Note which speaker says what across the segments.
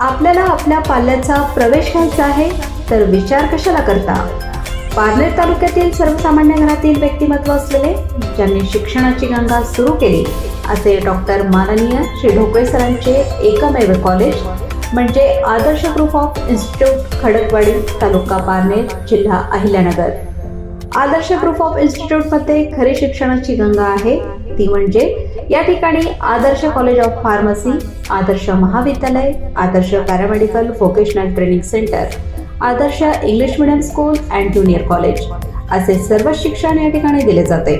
Speaker 1: आपल्याला आपल्या पाल्याचा प्रवेश घ्यायचा आहे तर विचार कशाला करता? पारनेर तालुक्यातील सर्वसामान्य घरातील व्यक्तिमत्व असलेले ज्यांनी शिक्षणाची गंगा सुरू केली असे डॉक्टर माननीय श्री ढोकळे सरांचे एकमेव कॉलेज म्हणजे Adarsh group of institute Khadakwadi तालुका पारनेर जिल्हा अहिल्यानगर. आदर्श ग्रुप ऑफ इन्स्टिट्यूटमध्ये खरी शिक्षणाची गंगा आहे ती म्हणजे या ठिकाणी Adarsh college of pharmacy Adarsh महाविद्यालय Adarsh paramedical vocational training centre Adarsh English medium school and junior college असे सर्व शिक्षण या ठिकाणी दिले जाते.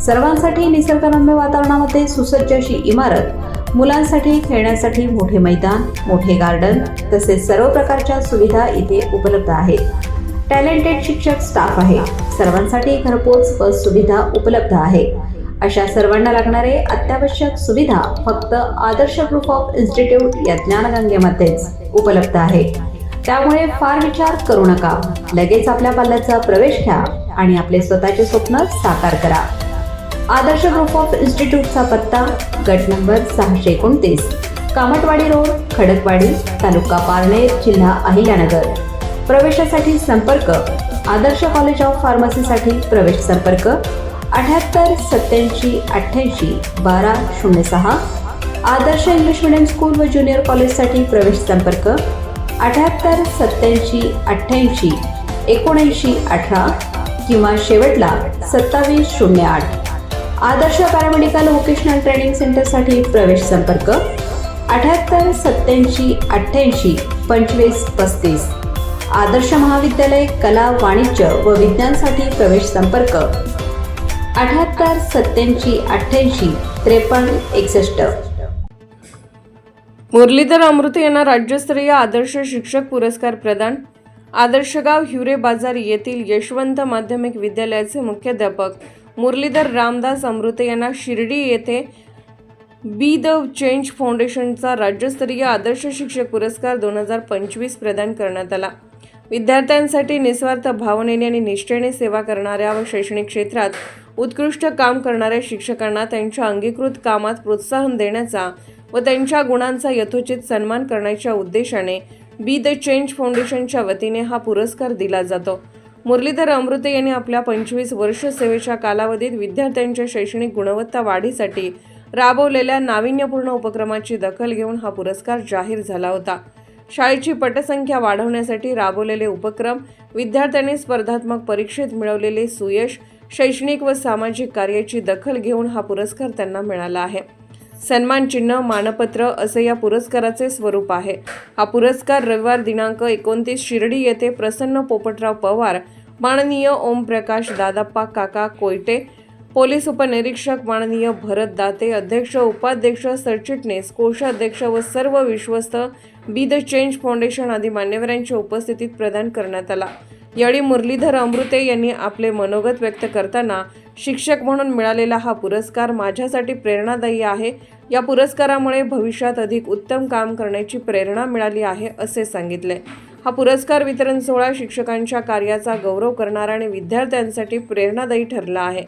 Speaker 1: सर्वांसाठी निसर्गरम्य वातावरणामध्ये सुसज्ज अशी इमारत मुलांसाठी खेळण्यासाठी मोठे मैदान मोठे गार्डन तसेच सर्व प्रकारच्या सुविधा इथे उपलब्ध आहेत. टॅलेंटेड शिक्षक स्टाफ आहे. सर्वांसाठी घरपोच बस सुविधा उपलब्ध आहे. अशा सर्वांना लागणारे अत्यावश्यक सुविधा फक्त आदर्श ग्रुप ऑफ इन्स्टिट्यूट या ज्ञानगंगेमध्येच उपलब्ध आहे. त्यामुळे फार विचार करू नका. लगेच आपल्या पाल्याचा प्रवेश घ्या आणि आपले स्वतःचे स्वप्न साकार करा. आदर्श ग्रुप ऑफ इन्स्टिट्यूटचा पत्ता गट नंबर सहाशे एकोणतीस कामटवाडी रोड खडकवाडी तालुका पारनेर जिल्हा अहिल्यानगर. प्रवेशासाठी संपर्क आदर्श कॉलेज ऑफ फार्मसीसाठी प्रवेश संपर्क अठ्याहत्तर सत्याऐंशी अठ्ठ्याऐंशी बारा शून्य सहा. आदर्श इंग्लिश मिडियम स्कूल व ज्युनियर कॉलेजसाठी प्रवेश संपर्क. अठ्याहत्तर सत्याऐंशी अठ्ठ्याऐंशी एकोणऐंशी अठरा किंवा शेवटला सत्तावीस शून्य आठ. आदर्श पॅरामेडिकल व्होकेशनल ट्रेनिंग सेंटरसाठी प्रवेश संपर्क. अठ्याहत्तर सत्याऐंशी अठ्ठ्याऐंशी पंचवीस पस्तीस. आदर्श महाविद्यालय कला वाणिज्य व विज्ञानसाठी प्रवेश संपर्क. अठ्याहत्तर सत्याऐंशी अठ्ठ्याऐंशी त्रेपन्न एकसष्ट.
Speaker 2: मुरलीधर अमृत यांना राज्यस्तरीय आदर्श शिक्षक पुरस्कार प्रदान. आदर्शगाव हिवरे बाजार येथील यशवंत माध्यमिक विद्यालयाचे मुख्याध्यापक मुरलीधर रामदास अमृते यांना शिर्डी येथे बी द चेंज फाउंडेशनचा राज्यस्तरीय आदर्श शिक्षक पुरस्कार दोन हजार पंचवीस प्रदान करण्यात आला. विद्यार्थ्यांसाठी निस्वार्थ भावनेने आणि निष्ठेने सेवा करणाऱ्या व शैक्षणिक क्षेत्रात उत्कृष्ट काम करणाऱ्या शिक्षकांना त्यांच्या अंगीकृत कामात प्रोत्साहन देण्याचा व त्यांच्या गुणांचा यथोचित सन्मान करण्याच्या उद्देशाने बी द चेंज फाउंडेशनच्या वतीने हा पुरस्कार दिला जातो. मुरलीधर अमृते यांनी आपल्या पंचवीस वर्ष सेवेच्या कालावधीत विद्यार्थ्यांच्या शैक्षणिक गुणवत्ता वाढीसाठी राबवलेल्या नाविन्यपूर्ण उपक्रमाची दखल घेऊन हा पुरस्कार जाहीर झाला होता. शाळेची पटसंख्या वाढवण्यासाठी राबवलेले उपक्रम विद्यार्थ्यांनी स्पर्धात्मक परीक्षेत मिळवलेले सुयश शैक्षणिक व सामाजिक कार्याची दखल घेऊन हा पुरस्कार त्यांना मिळाला आहे. सन्मान चिन्ह मानपत्र असे या पुरस्काराचे स्वरूप आहे. हा पुरस्कार रविवार दिनांक एकोणतीस शिर्डी येथे प्रसन्न पोपटराव पवार माननीय ओमप्रकाश दादाप्पा काका कोयटे पोलीस उपनिरीक्षक माननीय भरत दाते अध्यक्ष उपाध्यक्ष सरचिटणीस कोषाध्यक्ष व सर्व विश्वस्त बी द चेंज फाउंडेशन आदी मान्यवरांच्या उपस्थितीत प्रदान करण्यात आला. यावेळी मुरलीधर अमृते यांनी आपले मनोगत व्यक्त करताना शिक्षक म्हणून मिळालेला हा पुरस्कार माझ्यासाठी प्रेरणादायी आहे. या पुरस्कारामुळे भविष्यात अधिक उत्तम काम करण्याची प्रेरणा मिळाली आहे असे सांगितले. हा पुरस्कार वितरण सोहळा शिक्षकांच्या कार्याचा गौरव करणारा आणि विद्यार्थ्यांसाठी प्रेरणादायी ठरला आहे.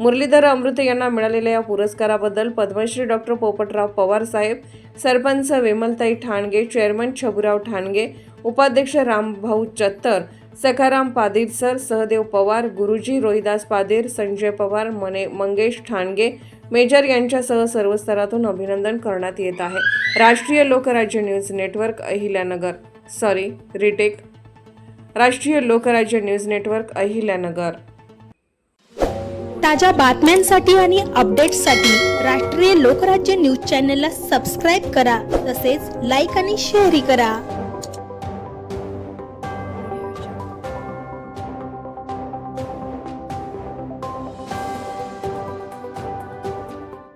Speaker 2: मुरलीधर अमृते यांना मिळालेल्या या पुरस्काराबद्दल पद्मश्री डॉक्टर पोपटराव पवार साहेब सरपंच विमलताई ठाणगे चेअरमन छबुराव ठाणगे उपाध्यक्ष रामभाऊ चत्तर सखाराम पादीर सर सहदेव पवार गुरुजी रोहिदास पादीर संजय पवार मने मंगेश ठाणगे मेजर यांच्यासह सर्व स्तरातून अभिनंदन करण्यात येत आहे. Rashtriya Lokrajya news network Ahilyanagar. Sorry retake. Rashtriya Lokrajya news network Ahilyanagar.
Speaker 3: ताज्या बातम्यांसाठी आणि अपडेट्ससाठी राष्ट्रीय लोकराज्य न्यूज चॅनलला सबस्क्राईब करा. तसेच लाईक आणि शेअरही करा.